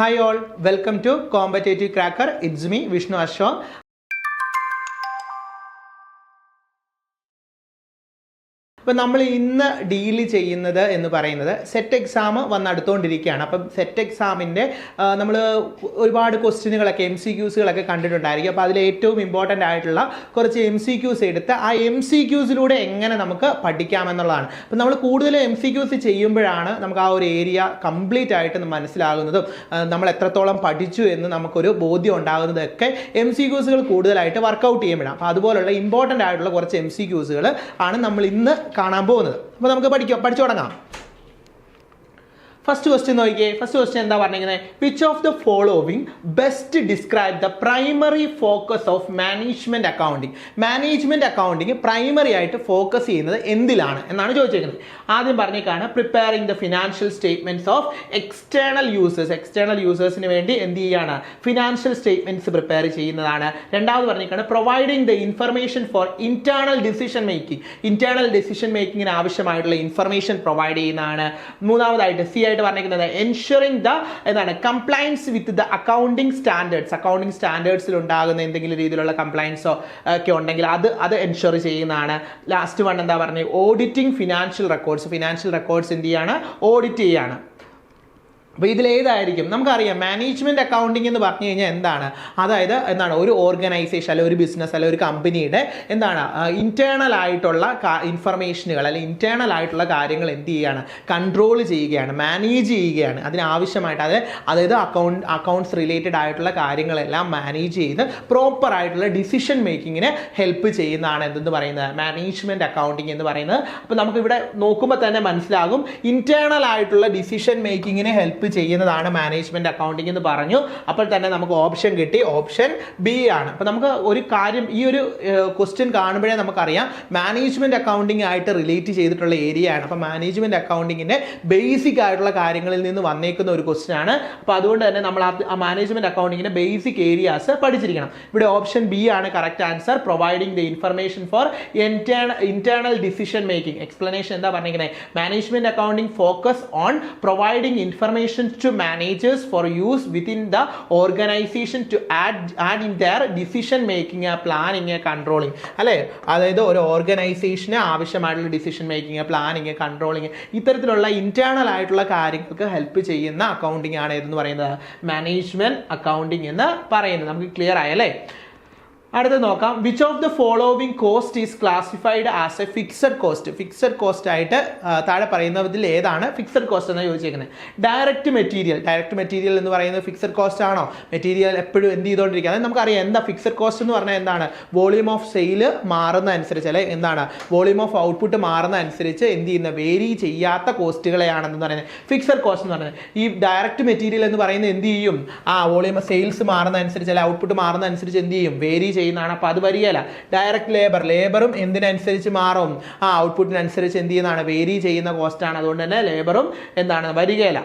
Hi all, welcome to Competitive Cracker. It's me Vishnu Ashwam. അപ്പോൾ നമ്മൾ ഇന്ന് deal ചെയ്യുന്നത് എന്ന് പറയുന്നത് സെറ്റ് എക്സാം വന്നടുത്തുകൊണ്ടിരിക്കുകയാണ് അപ്പം സെറ്റ് എക്സാമിൻ്റെ നമ്മൾ ഒരുപാട് ക്വസ്റ്റ്യനുകളൊക്കെ എം സി ക്യൂസുകളൊക്കെ കണ്ടിട്ടുണ്ടായിരിക്കും അപ്പോൾ അതിൽ ഏറ്റവും ഇമ്പോർട്ടൻ്റ് ആയിട്ടുള്ള കുറച്ച് എം സി ക്യൂസ് എടുത്ത് ആ എം സി ക്യൂസിലൂടെ എങ്ങനെ നമുക്ക് പഠിക്കാമെന്നുള്ളതാണ് അപ്പം നമ്മൾ കൂടുതലും എം സി ക്യൂസ് ചെയ്യുമ്പോഴാണ് നമുക്ക് ആ ഒരു ഏരിയ കംപ്ലീറ്റ് ആയിട്ട് മനസ്സിലാകുന്നതും നമ്മൾ എത്രത്തോളം പഠിച്ചു എന്ന് നമുക്കൊരു ബോധ്യം ഉണ്ടാകുന്നതൊക്കെ എം സി ക്യൂസുകൾ കൂടുതലായിട്ട് വർക്കൗട്ട് ചെയ്യുമ്പോഴാണ് അപ്പോൾ അതുപോലുള്ള ഇമ്പോർട്ടൻ്റ് ആയിട്ടുള്ള കുറച്ച് എം സി ക്യൂസുകൾ ആണ് നമ്മൾ ഇന്ന് കാണാൻ പോകുന്നത് അപ്പോൾ നമുക്ക് പഠിക്കാം പഠിച്ചു തുടങ്ങാം ഫസ്റ്റ് ക്വസ്റ്റ്യൻ നോക്കിയേ ഫസ്റ്റ് ക്വസ്റ്റ്യൻ എന്താ പറഞ്ഞിരിക്കുന്നത് which of the following best describe the primary focus of management accounting management accounting primary ആയിട്ട് ഫോക്കസ് ചെയ്യുന്നത് എന്തിലാണ് എന്നാണ് ചോദിച്ചേക്കുന്നത് ആദ്യം പറഞ്ഞേക്കാണ് preparing the financial statements of external users external യൂസേഴ്സിന് വേണ്ടി എന്ത് ചെയ്യുകയാണ് ഫിനാൻഷ്യൽ സ്റ്റേറ്റ്മെൻറ്റ്സ് പ്രിപ്പയർ ചെയ്യുന്നതാണ് രണ്ടാമത് പറഞ്ഞേക്കാണ് providing the information for internal decision making internal decision മേക്കിങ്ങിന് ആവശ്യമായിട്ടുള്ള ഇൻഫർമേഷൻ പ്രൊവൈഡ് ചെയ്യുന്നതാണ് മൂന്നാമതായിട്ട് സി ഐ ആയിട്ട് പറഞ്ഞിരിക്കുന്നത് എൻഷുറിങ് ദ എന്താണ് compliance with the accounting standards accounting സ്റ്റാൻഡേർഡ്സിൽ ഉണ്ടാകുന്ന എന്തെങ്കിലും രീതിയിലുള്ള കംപ്ലൈൻസോ ഒക്കെ ഉണ്ടെങ്കിൽ അത് അത് എൻഷുർ ചെയ്യുന്നതാണ് ലാസ്റ്റ് വൺ എന്താ പറഞ്ഞത് auditing financial records financial records എന്ത് ചെയ്യാണ് ഓഡിറ്റ് ചെയ്യാണ് അപ്പോൾ ഇതിലേതായിരിക്കും നമുക്കറിയാം മാനേജ്മെൻറ്റ് അക്കൗണ്ടിങ് എന്ന് പറഞ്ഞു കഴിഞ്ഞാൽ എന്താണ് അതായത് എന്താണ് ഒരു ഓർഗനൈസേഷൻ അല്ലെങ്കിൽ ഒരു ബിസിനസ് അല്ലെങ്കിൽ ഒരു കമ്പനിയുടെ എന്താണ് ഇൻറ്റേർണൽ ആയിട്ടുള്ള ഇൻഫർമേഷനുകൾ അല്ലെങ്കിൽ ഇൻറ്റേർണൽ ആയിട്ടുള്ള കാര്യങ്ങൾ എന്ത് ചെയ്യുകയാണ് കൺട്രോൾ ചെയ്യുകയാണ് മാനേജ് ചെയ്യുകയാണ് അതിനാവശ്യമായിട്ട് അത് അതായത് അക്കൗണ്ട് അക്കൗണ്ട്സ് റിലേറ്റഡ് ആയിട്ടുള്ള കാര്യങ്ങളെല്ലാം മാനേജ് ചെയ്ത് പ്രോപ്പർ ആയിട്ടുള്ള ഡിസിഷൻ മേക്കിങ്ങിന് ഹെൽപ്പ് ചെയ്യുന്നതാണ് എന്തെന്ന് പറയുന്നത് മാനേജ്മെൻറ്റ് അക്കൗണ്ടിങ് എന്ന് പറയുന്നത് അപ്പോൾ നമുക്കിവിടെ നോക്കുമ്പോൾ തന്നെ മനസ്സിലാകും ഇൻറ്റേർണൽ ആയിട്ടുള്ള ഡിസിഷൻ മേക്കിങ്ങിന് ഹെൽപ്പ് ഹെൽപ്പ് ചെയ്യുന്നതാണ് മാനേജ്മെന്റ് അക്കൗണ്ടിംഗ് എന്ന് പറഞ്ഞു അപ്പോൾ തന്നെ നമുക്ക് ഓപ്ഷൻ കിട്ടി ഓപ്ഷൻ ബി ആണ് അപ്പോൾ നമുക്ക് ഒരു കാര്യം ഈ ഒരു ക്വസ്റ്റ്യൻ കാണുമ്പോഴേ നമുക്കറിയാം മാനേജ്മെൻറ്റ് അക്കൗണ്ടിംഗ് ആയിട്ട് റിലേറ്റ് ചെയ്തിട്ടുള്ള ഏരിയ ആണ് അപ്പോൾ മാനേജ്മെൻറ്റ് അക്കൗണ്ടിങ്ങിൻ്റെ ബേസിക് ആയിട്ടുള്ള കാര്യങ്ങളിൽ നിന്ന് വന്നേക്കുന്ന ഒരു ക്വസ്റ്റ്യൻ ആണ് അപ്പോൾ അതുകൊണ്ട് തന്നെ നമ്മൾ ആ മാനേജ്മെൻറ്റ് അക്കൗണ്ടിങ്ങിൻ്റെ ബേസിക് ഏരിയാസ് പഠിച്ചിരിക്കണം ഇവിടെ ഓപ്ഷൻ ബി ആണ് correct answer providing the information for internal decision making explanation എന്താ പറഞ്ഞിരിക്കുന്നത് management accounting focus on providing information organisation to managers for use within the organisation to add add in their decision making planning controlling അല്ലേ അതായത് ഒരു ഓർഗനൈസേഷന് ആവശ്യമായിട്ടുള്ള decision making planning controlling ഇത്തരത്തിലുള്ള internal ആയിട്ടുള്ള കാര്യങ്ങൾക്ക് ഹെൽപ്പ് ചെയ്യുന്ന അക്കൗണ്ടിങ് ആണ് ഇതെന്ന് പറയുന്നത് മാനേജ്മെൻറ്റ് അക്കൗണ്ടിങ് എന്ന് പറയുന്നത് നമുക്ക് ക്ലിയർ ആയല്ലേ അടുത്ത് നോക്കാം which of the following cost is classified as a fixed cost fixed cost ആയിട്ട് താഴെ പറയുന്നതിൽ ഏതാണ് ഫിക്സഡ് കോസ്റ്റ് എന്നാണ് ചോദിച്ചേക്കുന്നത് ഡയറക്റ്റ് മെറ്റീരിയൽ ഡയറക്റ്റ് മെറ്റീരിയൽ എന്ന് പറയുന്നത് ഫിക്സഡ് കോസ്റ്റ് ആണോ മെറ്റീരിയൽ എപ്പോഴും എന്ത് ചെയ്തുകൊണ്ടിരിക്കുക അതായത് നമുക്കറിയാം എന്താ ഫിക്സഡ് കോസ്റ്റ് എന്ന് പറഞ്ഞാൽ എന്താണ് വോളിയം ഓഫ് സെയിൽ മാറുന്ന അനുസരിച്ച് അല്ലെ എന്താണ് വോളിയം ഓഫ് ഔട്ട്പുട്ട് മാറുന്ന അനുസരിച്ച് എന്ത് ചെയ്യുന്ന വേരി ചെയ്യാത്ത കോസ്റ്റുകളെയാണെന്ന് പറയുന്നത് ഫിക്സഡ് കോസ്റ്റ് എന്ന് പറയുന്നത് ഈ ഡയറക്റ്റ് മെറ്റീരിയൽ എന്ന് പറയുന്നത് എന്ത് ചെയ്യും ആ വോളിയം സെയിൽസ് മാറുന്ന അനുസരിച്ച് അല്ലെ ഔട്ട്പുട്ട് മാറുന്ന അനുസരിച്ച് എന്ത് ചെയ്യും വേരി ചെയ്യുന്നതാണ് അപ്പോൾ അത് വരികയല്ല ഡയറക്റ്റ് ലേബർ ലേബറും എന്തിനനുസരിച്ച് മാറും ആ ഔട്ട്പുട്ടിനനുസരിച്ച് എന്ത് ചെയ്യുന്നതാണ് വേരി ചെയ്യുന്ന കോസ്റ്റാണ് അതുകൊണ്ട് തന്നെ ലേബറും എന്താണ് വരികയല്ല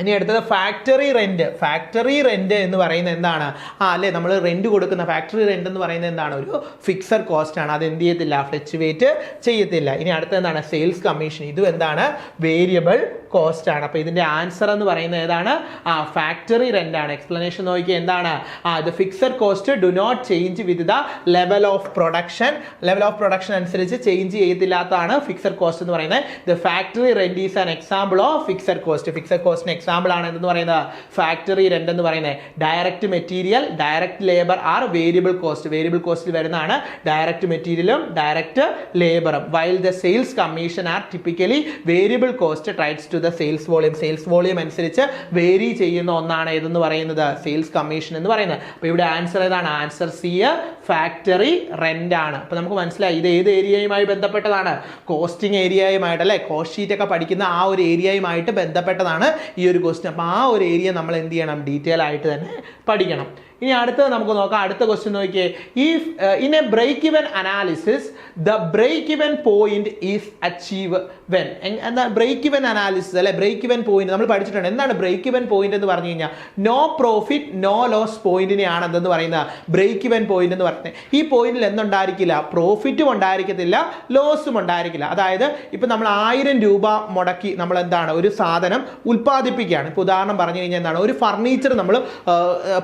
ഇനി അടുത്തത് ഫാക്ടറി റെൻറ്റ് ഫാക്ടറി റെൻറ്റ് എന്ന് പറയുന്നത് എന്താണ് ആ അല്ലേ നമ്മൾ റെൻറ്റ് കൊടുക്കുന്ന ഫാക്ടറി റെൻറ്റ് എന്ന് പറയുന്നത് എന്താണ് ഒരു ഫിക്സഡ് കോസ്റ്റ് ആണ് അത് എന്ത് ചെയ്യത്തില്ല ഫ്ലക്ച്വേറ്റ് ചെയ്യത്തില്ല ഇനി അടുത്ത എന്താണ് സെയിൽസ് കമ്മീഷൻ ഇതും എന്താണ് വേരിയബിൾ കോസ്റ്റ് ആണ് അപ്പോൾ ഇതിൻ്റെ ആൻസർ എന്ന് പറയുന്നത് ഏതാണ് ആ ഫാക്ടറി റെൻ്റ് ആണ് എക്സ്പ്ലനേഷൻ നോക്കി എന്താണ് ആ fixed cost do not change with the level of production level of production അനുസരിച്ച് ചേഞ്ച് ചെയ്തില്ലാത്തതാണ് ഫിക്സഡ് കോസ്റ്റ് എന്ന് പറയുന്നത് the factory rent is an example of fixed cost fixed കോസ്റ്റിന് example ആണ് എന്ന് പറയുന്നത് ഫാക്ടറി റെൻ്റ് എന്ന് പറയുന്നത് direct material direct labour are variable cost variable കോസ്റ്റിൽ വരുന്നതാണ് ഡയറക്റ്റ് മെറ്റീരിയലും direct ലേബറും while the sales commission are typically variable cost traits to the ചെയ്യുന്നത് sales volume sales volume അനുസരിച്ച് vary ചെയ്യുന്ന ഒന്നാണ് ഏതെന്ന് പറയുന്നത് സെയിൽസ് കമ്മീഷൻ എന്ന് പറയുന്നത് അപ്പോൾ ഇവിടെ ആൻസർ ഏതാണ് ആൻസർ സി ഫാക്ടറി റെന്റ് ആണ് അപ്പോൾ നമുക്ക് മനസ്സിലായി ഇത് ഏത് ഏരിയയുമായി ബന്ധപ്പെട്ടതാണ് കോസ്റ്റിംഗ് ഏരിയയുമായിട്ട് അല്ലേ കോസ്റ്റ് ഷീറ്റ് ഒക്കെ പഠിക്കുന്ന ആ ഒരു ഏരിയയുമായിട്ട് ബന്ധപ്പെട്ടതാണ് ഈ ഒരു ക്വസ്റ്റ്യൻ അപ്പോൾ ആ ഒരു ഏരിയ നമ്മൾ എന്ത് ചെയ്യണം ഡീറ്റെയിൽ ആയിട്ട് തന്നെ പഠിക്കണം ഇനി അടുത്തത് നമുക്ക് നോക്കാം അടുത്ത ക്വസ്റ്റ്യൻ നോക്കിയേ if in a break even analysis the break even point is achieve when എന്താ ബ്രേക്ക് ഇവൻ അനാലിസിസ് അല്ലെ ബ്രേക്ക് ഇവൻ പോയിന്റ് നമ്മൾ പഠിച്ചിട്ടുണ്ട് എന്താണ് ബ്രേക്ക് ഇവൻ പോയിന്റ് എന്ന് പറഞ്ഞു കഴിഞ്ഞാൽ നോ പ്രോഫിറ്റ് നോ ലോസ് പോയിന്റിനെയാണ് എന്തെന്ന് പറയുന്നത് ബ്രേക്ക് ഇവൻ പോയിന്റ് എന്ന് പറയുന്നത് ഈ പോയിന്റിൽ എന്തുണ്ടായിരിക്കില്ല പ്രോഫിറ്റും ഉണ്ടായിരിക്കത്തില്ല ലോസും ഉണ്ടായിരിക്കില്ല അതായത് ഇപ്പം നമ്മൾ ആയിരം രൂപ മുടക്കി നമ്മൾ എന്താണ് ഒരു സാധനം ഉൽപ്പാദിപ്പിക്കുകയാണ് ഇപ്പോൾ ഉദാഹരണം പറഞ്ഞു കഴിഞ്ഞാൽ എന്താണ് ഒരു ഫർണിച്ചർ നമ്മൾ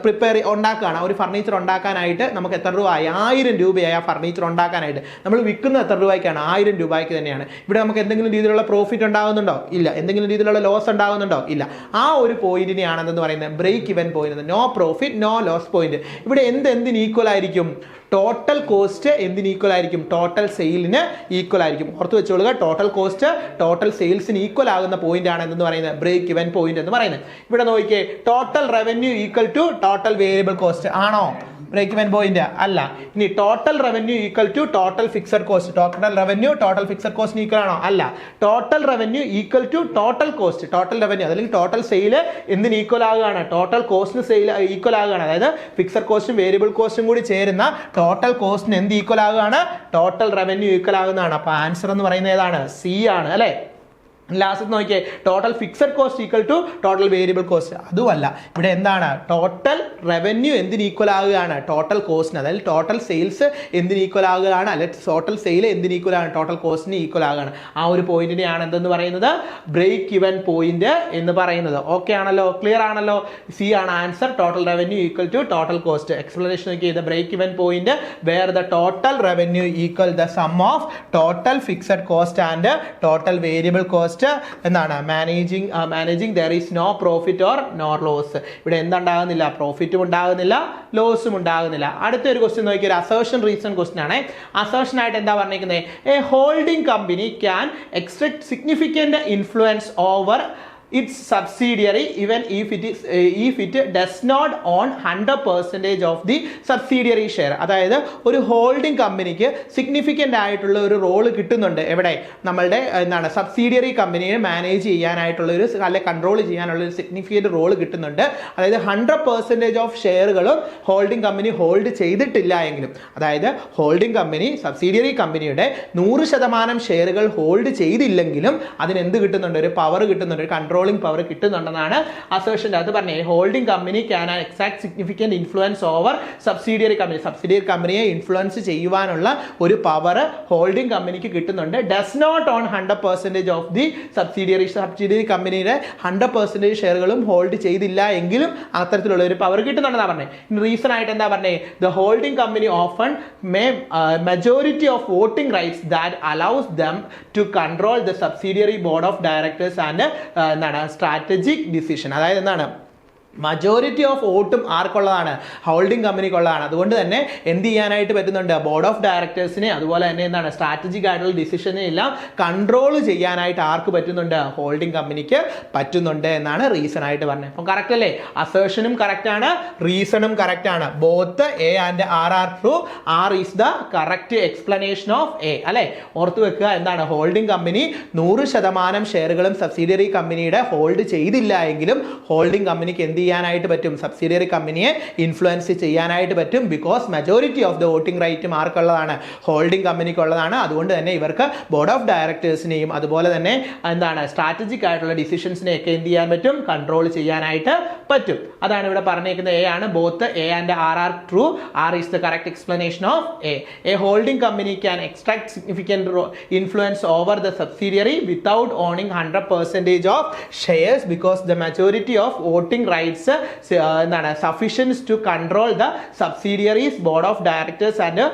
പ്രിപ്പയർ uh, uh, ഉണ്ടാക്കുകയാണ് ഒരു ഫർണിച്ചർ ഉണ്ടാക്കാനായിട്ട് നമുക്ക് എത്ര ആയി ആയിരം രൂപയായി ആ ഫർണിച്ചർ ഉണ്ടാക്കാനായിട്ട് നമ്മൾ വിൽക്കുന്ന എത്ര രൂപയ്ക്കാണ് ആയിരം രൂപയ്ക്ക് തന്നെയാണ് ഇവിടെ നമുക്ക് എന്തെങ്കിലും രീതിയിലുള്ള പ്രോഫിറ്റ് ഉണ്ടാകുന്നുണ്ടോ ഇല്ല എന്തെങ്കിലും രീതിയിലുള്ള ലോസ് ഉണ്ടാകുന്നുണ്ടോ ഇല്ല ആ ഒരു പോയിന്റിനെയാണെന്ന് പറയുന്നത് break even point no profit no loss point ഇവിടെ എന്ത് എന്തിന് ഈക്വൽ ആയിരിക്കും ടോട്ടൽ കോസ്റ്റ് എന്തിന് ഈക്വൽ ആയിരിക്കും ടോട്ടൽ സെയിലിന് ഈക്വൽ ആയിരിക്കും ഓർത്ത് വെച്ചോളുക ടോട്ടൽ കോസ്റ്റ് ടോട്ടൽ സെയിൽസിന് ഈക്വൽ ആകുന്ന പോയിന്റ് ആണ് എന്ന് പറയുന്നത് ബ്രേക്ക് ഇവൻ പോയിന്റ് എന്ന് പറയുന്നത് ഇവിടെ നോക്കിയേ total revenue equal to total variable cost ആണോ ബ്രേക്ക് ഇവൻ പോയിന്റ് അല്ല ഇനി total revenue equal to total fixed cost total revenue total fixed കോസ്റ്റിന് equal ആണോ അല്ല total revenue equal to total cost total revenue അല്ലെങ്കിൽ ടോട്ടൽ സെയിൽ എന്തിന് equal ആകുകയാണ് total കോസ്റ്റിന് sale equal ആകുകയാണ് അതായത് ഫിക്സഡ് കോസ്റ്റും വേരിയബിൾ കോസ്റ്റും കൂടി ചേരുന്ന ടോട്ടൽ കോസ്റ്റിന് എന്ത് ഈക്വൽ ആകുകയാണ് ടോട്ടൽ റവന്യൂ ഈക്വൽ ആകുന്നതാണ് അപ്പോൾ ആൻസർ എന്ന് പറയുന്നത് ഏതാണ് സി ആണ് അല്ലേ ലാസ്റ്റ് നോക്കിയേ total fixed cost equal to total variable cost അതുമല്ല ഇവിടെ എന്താണ് ടോട്ടൽ റവന്യൂ എന്തിന് ഈക്വൽ ആകുകയാണ് ടോട്ടൽ കോസ്റ്റിന് അതായത് ടോട്ടൽ സെയിൽസ് എന്തിന് ഈക്വൽ ആകുകയാണ് അല്ലെങ്കിൽ ടോട്ടൽ സെയിൽ എന്തിന് ഈക്വൽ ആണ് ടോട്ടൽ കോസ്റ്റിന് ഈക്വൽ ആകുകയാണ് ആ ഒരു പോയിന്റിനെയാണ് എന്തെന്ന് പറയുന്നത് ബ്രേക്ക് ഇവൻ പോയിന്റ് എന്ന് പറയുന്നത് ഓക്കെ ആണല്ലോ ക്ലിയർ ആണല്ലോ സി ആണ് answer total revenue equal to total cost explanation നോക്കി the break even point where the total revenue equal the sum of total fixed cost and total variable cost first എന്താണ് managing managing there is no profit or nor loss ഇവിടെ എന്തുണ്ടാകുന്നില്ല പ്രോഫിറ്റും ഉണ്ടാകുന്നില്ല ലോസും ഉണ്ടാകുന്നില്ല അടുത്ത ഒരു question നോക്കിയ ഒരു അസേഷൻ റീസൺ ക്വസ്റ്റ്യൻ ആണ് അസേഷൻ ആയിട്ട് എന്താ പറഞ്ഞിരിക്കുന്നത് a holding company can expect significant influence over its subsidiary even if it if it does not own hundred percentage of the subsidiary share അതായത് ഒരു ഹോൾഡിംഗ് കമ്പനിക്ക് സിഗ്നിഫിക്കൻ്റ് ആയിട്ടുള്ള ഒരു റോള് കിട്ടുന്നുണ്ട് എവിടെ നമ്മളുടെ eh, എന്താണ് സബ്സിഡിയറി കമ്പനിയെ മാനേജ് ചെയ്യാനായിട്ടുള്ള ഒരു അല്ലെ കൺട്രോൾ ചെയ്യാനുള്ള ഒരു സിഗ്നിഫിക്കൻ്റ് റോള് കിട്ടുന്നുണ്ട് അതായത് ഹൺഡ്രഡ് പെർസെൻറ്റേജ് ഓഫ് ഷെയറുകളും ഹോൾഡിംഗ് കമ്പനി ഹോൾഡ് ചെയ്തിട്ടില്ല എങ്കിലും അതായത് ഹോൾഡിംഗ് കമ്പനി സബ്സിഡിയറി കമ്പനിയുടെ നൂറ് ശതമാനം ഷെയറുകൾ ഹോൾഡ് ചെയ്തില്ലെങ്കിലും അതിനെന്ത് കിട്ടുന്നുണ്ട് ഒരു പവർ കിട്ടുന്നുണ്ട് ഒരു കൺട്രോൾ കൺട്രോളിംഗ് പവർ കിട്ടുന്നുണ്ടെന്നാണ് അസേഷൻ്റെ അത് പറഞ്ഞത് ഹോൾഡിംഗ് കമ്പനി ക്യാൻ ആ exact significant influence over subsidiary company subsidiary കമ്പനിയെ ഇൻഫ്ലുവൻസ് ചെയ്യുവാനുള്ള ഒരു പവർ ഹോൾഡിംഗ് കമ്പനിക്ക് കിട്ടുന്നുണ്ട് does not own hundred percentage of the subsidiary subsidiary കമ്പനിയുടെ ഹൺഡ്രഡ് പെർസെൻറ്റേജ് ഷെയറുകളും ഹോൾഡ് ചെയ്തില്ല എങ്കിലും അത്തരത്തിലുള്ള ഒരു പവർ കിട്ടുന്നുണ്ടെന്നാണ് പറഞ്ഞത് റീസൺ ആയിട്ട് എന്താ പറഞ്ഞത് the holding company often may majority of voting rights that allows them to control the subsidiary board of directors and എന്താണ് സ്ട്രാറ്റജിക് ഡിസിഷൻ അതായത് എന്താണ് മജോറിറ്റി ഓഫ് വോട്ടും ആർക്കുള്ളതാണ് ഹോൾഡിംഗ് കമ്പനിക്കുള്ളതാണ് അതുകൊണ്ട് തന്നെ എന്ത് ചെയ്യാനായിട്ട് പറ്റുന്നുണ്ട് ബോർഡ് ഓഫ് ഡയറക്ടേഴ്സിനെ അതുപോലെ തന്നെ എന്താണ് സ്ട്രാറ്റജിക് ആയിട്ടുള്ള ഡിസിഷനെ എല്ലാം കൺട്രോൾ ചെയ്യാനായിട്ട് ആർക്ക് പറ്റുന്നുണ്ട് ഹോൾഡിംഗ് കമ്പനിക്ക് പറ്റുന്നുണ്ട് എന്നാണ് റീസൺ ആയിട്ട് പറഞ്ഞത് അപ്പം കറക്റ്റ് അല്ലേ അസേഷനും കറക്റ്റാണ് റീസണും കറക്റ്റാണ് both A and R are true R is the correct explanation of A അല്ലേ ഓർത്ത് വെക്കുക എന്താണ് ഹോൾഡിംഗ് കമ്പനി നൂറ് ശതമാനം ഷെയറുകളും സബ്സിഡിയറി കമ്പനിയുടെ ഹോൾഡ് ചെയ്തില്ല എങ്കിലും ഹോൾഡിംഗ് കമ്പനിക്ക് എന്ത് ചെയ്യാനായിട്ട് പറ്റും സബ്സിഡിയറി കമ്പനിയെ ഇൻഫ്ലുവൻസ് ചെയ്യാനായിട്ട് പറ്റും because majority of the voting right മാർക്കുള്ളതാണ് holding കമ്പനിക്കുള്ളതാണ് അതുകൊണ്ട് തന്നെ ഇവർക്ക് ബോർഡ് ഓഫ് ഡയറക്ടേഴ്സിനെയും അതുപോലെ തന്നെ എന്താണ് സ്ട്രാറ്റജിക് ആയിട്ടുള്ള ഡിസിഷൻസിനെയൊക്കെ എന്ത് ചെയ്യാൻ പറ്റും കൺട്രോൾ ചെയ്യാനായിട്ട് പറ്റും അതാണ് ഇവിടെ പറഞ്ഞേക്കുന്ന എ ആണ് both A and R are true R is the correct explanation of A A holding company can extract significant influence over the subsidiary without owning hundred percentage of shares because the majority of voting right rights എന്താണ് sufficient to control the subsidiaries board of directors and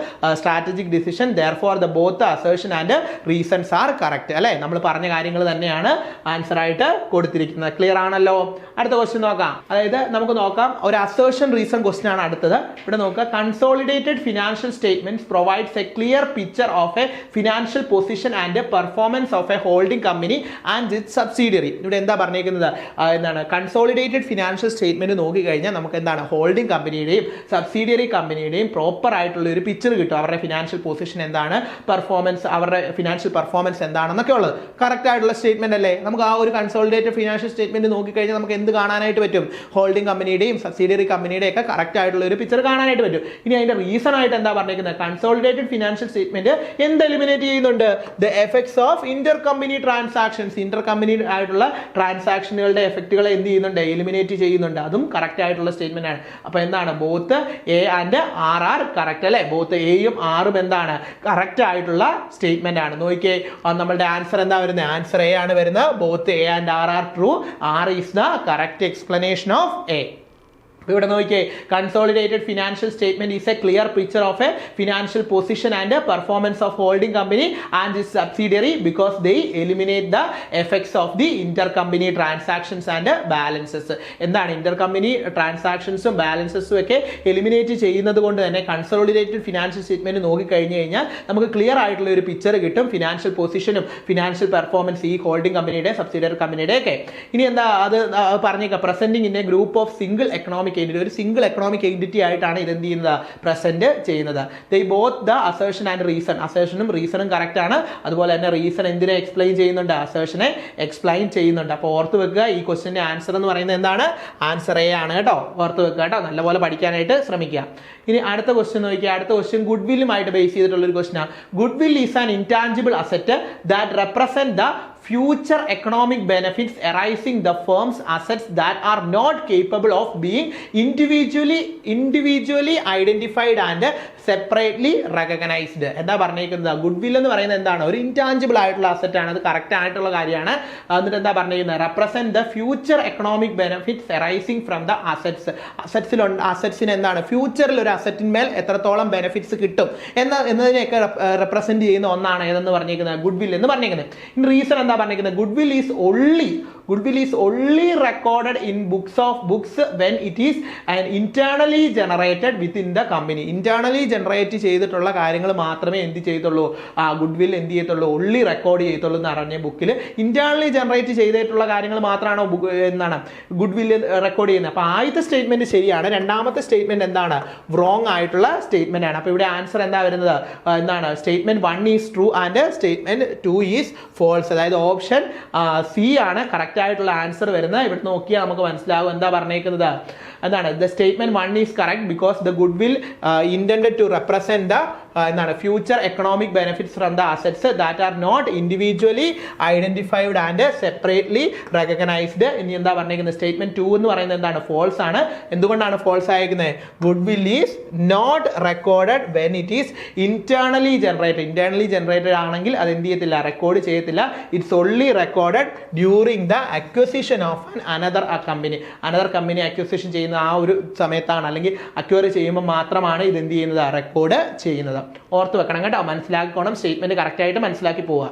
strategic decision therefore the both assertion and reasons are correct അല്ലേ നമ്മൾ പറഞ്ഞ കാര്യങ്ങൾ തന്നെയാണ് answer ആയിട്ട് കൊടുത്തിരിക്കുന്നത് clear ആണല്ലോ അടുത്ത ക്വസ്റ്റ്യൻ നോക്കാം അതായത് നമുക്ക് നോക്കാം ഒരു അസേഷൻ റീസൺ ക്വസ്റ്റ്യൻ ആണ് അടുത്തത് ഇവിടെ നോക്കുക consolidated financial statements provides a clear picture of a financial position and performance of a holding company and it subsidiary ഇവിടെ എന്താ പറഞ്ഞേക്കുന്നത് എന്താണ് കൺസോളിഡേറ്റഡ് ഫിനാൻഷ്യൽ സ്റ്റേറ്റ്മെൻറ്റ് നോക്കിക്കഴിഞ്ഞാൽ നമുക്ക് എന്താണ് ഹോൾഡിംഗ് കമ്പനിയുടെയും സബ്സിഡിയറി കമ്പനിയുടെയും പ്രോപ്പർ ആയിട്ടുള്ള ഒരു പിക്ചർ കിട്ടും അവരുടെ ഫിനാൻഷ്യൽ പൊസിഷൻ എന്താണ് പെർഫോമൻസ് അവരുടെ ഫിനാൻഷ്യൽ പെർഫോമൻസ് എന്താണെന്നൊക്കെ ഉള്ളത് കറക്റ്റ് ആയിട്ടുള്ള സ്റ്റേറ്റ്മെൻറ്റ് അല്ലേ നമുക്ക് ആ ഒരു കൺസോൾഡേറ്റഡ് ഫിനാൻഷ്യൽ സ്റ്റേറ്റ്മെൻറ്റ് നോക്കിക്കഴിഞ്ഞാൽ നമുക്ക് എന്ത് കാണാനായിട്ട് പറ്റും ഹോൾഡിംഗ് കമ്പനിയുടെയും സബ്സിഡിയറി കമ്പനിയുടെയും ഒക്കെ കറക്റ്റ് ആയിട്ടുള്ള ഒരു പിക്ചർ കാണാനായിട്ട് പറ്റും ഇനി അതിൻ്റെ റീസൺ ആയിട്ട് എന്താ പറഞ്ഞിരിക്കുന്നത് കൺസോൾഡേറ്റഡ് ഫിനാൻഷ്യൽ സ്റ്റേറ്റ്മെൻറ്റ് എന്ത് എലിമിനേറ്റ് ചെയ്യുന്നുണ്ട് the effects of inter company transactions inter company ആയിട്ടുള്ള ട്രാൻസാക്ഷനുകളുടെ എഫക്റ്റുകളെ എന്ത് ചെയ്യുന്നുണ്ട് എലിമിനേറ്റ് ചെയ്യുന്നു ചെയ്യുന്നുണ്ട് അതും കറക്റ്റ് ആയിട്ടുള്ള സ്റ്റേറ്റ്മെന്റ് ആണ് അപ്പോൾ എന്താണ് both A and R are correct അല്ലെ ബോത്ത് എയും ആറും എന്താണ് കറക്റ്റ് ആയിട്ടുള്ള സ്റ്റേറ്റ്മെന്റ് ആണ് നോക്കിയേ നമ്മളുടെ ആൻസർ എന്താ വരുന്നത് ആൻസർ എ ആണ് വരുന്നത് both A and R R true R is the correct explanation of A ഇവിടെ നോക്കിയേ consolidated financial statement is a clear picture of a financial position and performance of holding company and is subsidiary because they eliminate the effects of the inter company transactions and balances എന്താണ് inter company ട്രാൻസാക്ഷൻസും ബാലൻസസും ഒക്കെ eliminate ചെയ്യുന്നത് കൊണ്ട് തന്നെ consolidated financial statement നോക്കിക്കഴിഞ്ഞ് കഴിഞ്ഞാൽ നമുക്ക് clear ആയിട്ടുള്ള ഒരു പിക്ചർ കിട്ടും ഫിനാൻഷ്യൽ പൊസിഷനും ഫിനാൻഷ്യൽ പെർഫോമൻസ് ഈ ഹോൾഡിംഗ് കമ്പനിയുടെ സബ്സിഡിയറി കമ്പനിയുടെ ഒക്കെ ഇനി എന്താ അത് പറഞ്ഞേക്കാം presenting in a group of single economic entity ഒരു സിംഗിൾ എക്കണോമിക് എൻറ്റിറ്റി ആയിട്ടാണ് ഇത് എന്ത് ചെയ്യുന്നത് പ്രസൻറ്റ് ചെയ്യുന്നത് thy both the assertion and reason അസേഷനും റീസണും കറക്റ്റ് ആണ് അതുപോലെ തന്നെ റീസൺ എന്തിനെ എക്സ്പ്ലെയിൻ ചെയ്യുന്നുണ്ട് അസേഷനെ എക്സ്പ്ലെയിൻ ചെയ്യുന്നുണ്ട് അപ്പോൾ ഓർത്ത് വെക്കുക ഈ ക്വസ്റ്റിൻ്റെ ആൻസർ എന്ന് പറയുന്നത് എന്താണ് ആൻസർ എ ആണ് കേട്ടോ ഓർത്ത് വെക്കുക കേട്ടോ നല്ലപോലെ പഠിക്കാനായിട്ട് ശ്രമിക്കുക ഇനി അടുത്ത ക്വസ്റ്റ്യൻ നോക്കിയാൽ അടുത്ത ക്വസ്റ്റ്യൻ ഗുഡ് വില്ലുമായിട്ട് ബേസ് ചെയ്തിട്ടുള്ള ഒരു ക്വസ്റ്റ്യനാണ് goodwill is an intangible asset that represent the future economic benefits arising the firms assets that are not capable of being individually individually identified and separately recognised എന്താ പറഞ്ഞിരിക്കുന്നത് good will എന്ന് പറയുന്നത് എന്താണ് ഒരു intangible ആയിട്ടുള്ള അസറ്റ് ആണ് അത് correct ആയിട്ടുള്ള കാര്യമാണ് എന്നിട്ട് എന്താ പറഞ്ഞിരിക്കുന്നത് represent the future economic benefits arising from the assets അസറ്റ്സിൽ അസറ്റ്സിന് എന്താണ് ഫ്യൂച്ചറിൽ ഒരു അസറ്റിന്മേൽ എത്രത്തോളം ബെനിഫിറ്റ്സ് കിട്ടും എന്ന എന്നതിനെയൊക്കെ റെപ്രസെൻറ്റ് ചെയ്യുന്ന ഒന്നാണ് ഏതെന്ന് പറഞ്ഞിരിക്കുന്നത് ഗുഡ് വിൽ എന്ന് പറഞ്ഞിരിക്കുന്നത് റീസൺ എന്താ പറഞ്ഞിരിക്കുന്നത് goodwill is only goodwill is only recorded in books of books when it is an internally generated within the company internally generate ചെയ്തിട്ടുള്ള കാര്യങ്ങൾ മാത്രമേ എന്ത് ചെയ്യത്തുള്ളൂ ആ ഗുഡ്വിൽ എന്ത് ചെയ്യത്തുള്ളൂ ഒള്ളി റെക്കോർഡ് ചെയ്യത്തുള്ളൂ എന്ന് പറഞ്ഞ ബുക്കിൽ ഇന്റേണലി ജനറേറ്റ് ചെയ്തിട്ടുള്ള കാര്യങ്ങൾ മാത്രമാണോ എന്താണ് ഗുഡ്വിൽ റെക്കോർഡ് ചെയ്യുന്നത് അപ്പോൾ ആദ്യത്തെ സ്റ്റേറ്റ്മെന്റ് ശരിയാണ് രണ്ടാമത്തെ സ്റ്റേറ്റ്മെന്റ് എന്താണ് റോങ് ആയിട്ടുള്ള സ്റ്റേറ്റ്മെന്റ് ആണ് അപ്പോൾ ഇവിടെ ആൻസർ എന്താ വരുന്നത് എന്താണ് statement one is true and statement two is false അതായത് ഓപ്ഷൻ സി ആണ് കറക്റ്റ് കറക്റ്റ് ആയിട്ടുള്ള ആൻസർ വരുന്നത് ഇവിടെ നോക്കിയാൽ നമുക്ക് മനസ്സിലാവും എന്താ പറഞ്ഞേക്കുന്നത് എന്താണ് the statement one is correct because the goodwill intend to represent the എന്താണ് future economic benefits from the assets that are not individually identified and separately recognised ഇനി എന്താ പറഞ്ഞിരിക്കുന്നത് സ്റ്റേറ്റ്മെന്റ് ടു എന്ന് പറയുന്നത് എന്താണ് ഫോൾസ് ആണ് എന്തുകൊണ്ടാണ് ഫോൾസ് ആയിരിക്കുന്നത് goodwill is not recorded when it is internally generated internally generated ആണെങ്കിൽ അത് എന്ത് ചെയ്യത്തില്ല റെക്കോർഡ് ചെയ്യത്തില്ല it's only recorded during the acquisition of another ആ കമ്പനി അനദർ കമ്പനി അക്വസിഷൻ ചെയ്യുന്ന ആ ഒരു സമയത്താണ് അല്ലെങ്കിൽ അക്വയർ ചെയ്യുമ്പോൾ മാത്രമാണ് ഇത് എന്ത് ചെയ്യുന്നത് റെക്കോർഡ് ചെയ്യുന്നത് ഓർത്ത് വെക്കണം കേട്ടോ മനസ്സിലാക്കിക്കോണം സ്റ്റേറ്റ്മെന്റ് കറക്റ്റായിട്ട് ആയിട്ട് മനസ്സിലാക്കി പോവുക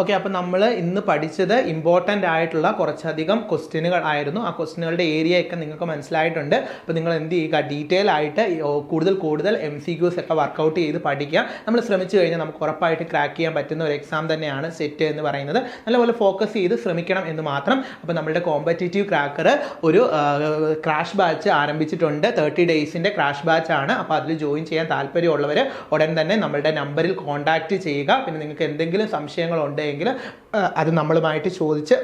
ഓക്കെ അപ്പോൾ നമ്മൾ ഇന്ന് പഠിച്ചത് ഇമ്പോർട്ടൻ്റ് ആയിട്ടുള്ള കുറച്ചധികം ക്വസ്റ്റ്യനുകൾ ആയിരുന്നു ആ ക്വസ്റ്റ്യനുകളുടെ ഏരിയയൊക്കെ നിങ്ങൾക്ക് മനസ്സിലായിട്ടുണ്ട് അപ്പോൾ നിങ്ങൾ എന്ത് ചെയ്യുക ഡീറ്റെയിൽ ആയിട്ട് കൂടുതൽ കൂടുതൽ എം സി ക്യൂസ് ഒക്കെ വർക്കൗട്ട് ചെയ്ത് പഠിക്കുക നമ്മൾ ശ്രമിച്ചു കഴിഞ്ഞാൽ നമുക്ക് ഉറപ്പായിട്ട് ക്രാക്ക് ചെയ്യാൻ പറ്റുന്ന ഒരു എക്സാം തന്നെയാണ് സെറ്റ് എന്ന് പറയുന്നത് നല്ലപോലെ ഫോക്കസ് ചെയ്ത് ശ്രമിക്കണം എന്ന് മാത്രം അപ്പോൾ നമ്മുടെ കോമ്പറ്റേറ്റീവ് ക്രാക്കർ ഒരു ക്രാഷ് ബാച്ച് ആരംഭിച്ചിട്ടുണ്ട് തേർട്ടി ഡേയ്സിൻ്റെ ക്രാഷ് ബാച്ച് ആണ് അപ്പോൾ അതിൽ ജോയിൻ ചെയ്യാൻ താല്പര്യമുള്ളവർ ഉടൻ തന്നെ നമ്മളുടെ നമ്പറിൽ കോൺടാക്റ്റ് ചെയ്യുക പിന്നെ നിങ്ങൾക്ക് എന്തെങ്കിലും സംശയങ്ങളുണ്ട് എങ്കിൽ അത് നമ്മളുമായിട്ട് ചോദിച്ച്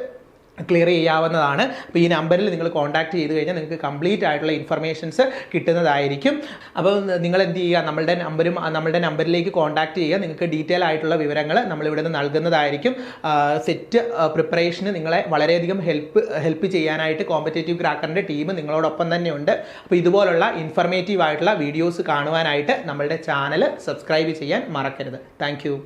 ക്ലിയർ ചെയ്യാവുന്നതാണ് അപ്പോൾ ഈ നമ്പറിൽ നിങ്ങൾ കോൺടാക്ട് ചെയ്ത് കഴിഞ്ഞാൽ നിങ്ങൾക്ക് കംപ്ലീറ്റ് ആയിട്ടുള്ള ഇൻഫർമേഷൻസ് കിട്ടുന്നതായിരിക്കും അപ്പോൾ നിങ്ങൾ എന്ത് ചെയ്യുക നമ്മളുടെ നമ്പരും നമ്മളുടെ നമ്പറിലേക്ക് കോൺടാക്ട് ചെയ്യുക നിങ്ങൾക്ക് ഡീറ്റെയിൽ ആയിട്ടുള്ള വിവരങ്ങൾ നമ്മളിവിടെ നിന്ന് നൽകുന്നതായിരിക്കും സെറ്റ് പ്രിപ്പറേഷന് നിങ്ങളെ വളരെയധികം ഹെൽപ്പ് ഹെൽപ്പ് ചെയ്യാനായിട്ട് കോമ്പറ്റേറ്റീവ് ക്രാക്കറിൻ്റെ ടീം നിങ്ങളോടൊപ്പം തന്നെയുണ്ട് അപ്പോൾ ഇതുപോലുള്ള ഇൻഫർമേറ്റീവ് ആയിട്ടുള്ള വീഡിയോസ് കാണുവാനായിട്ട് നമ്മളുടെ ചാനൽ സബ്സ്ക്രൈബ് ചെയ്യാൻ മറക്കരുത് താങ്ക്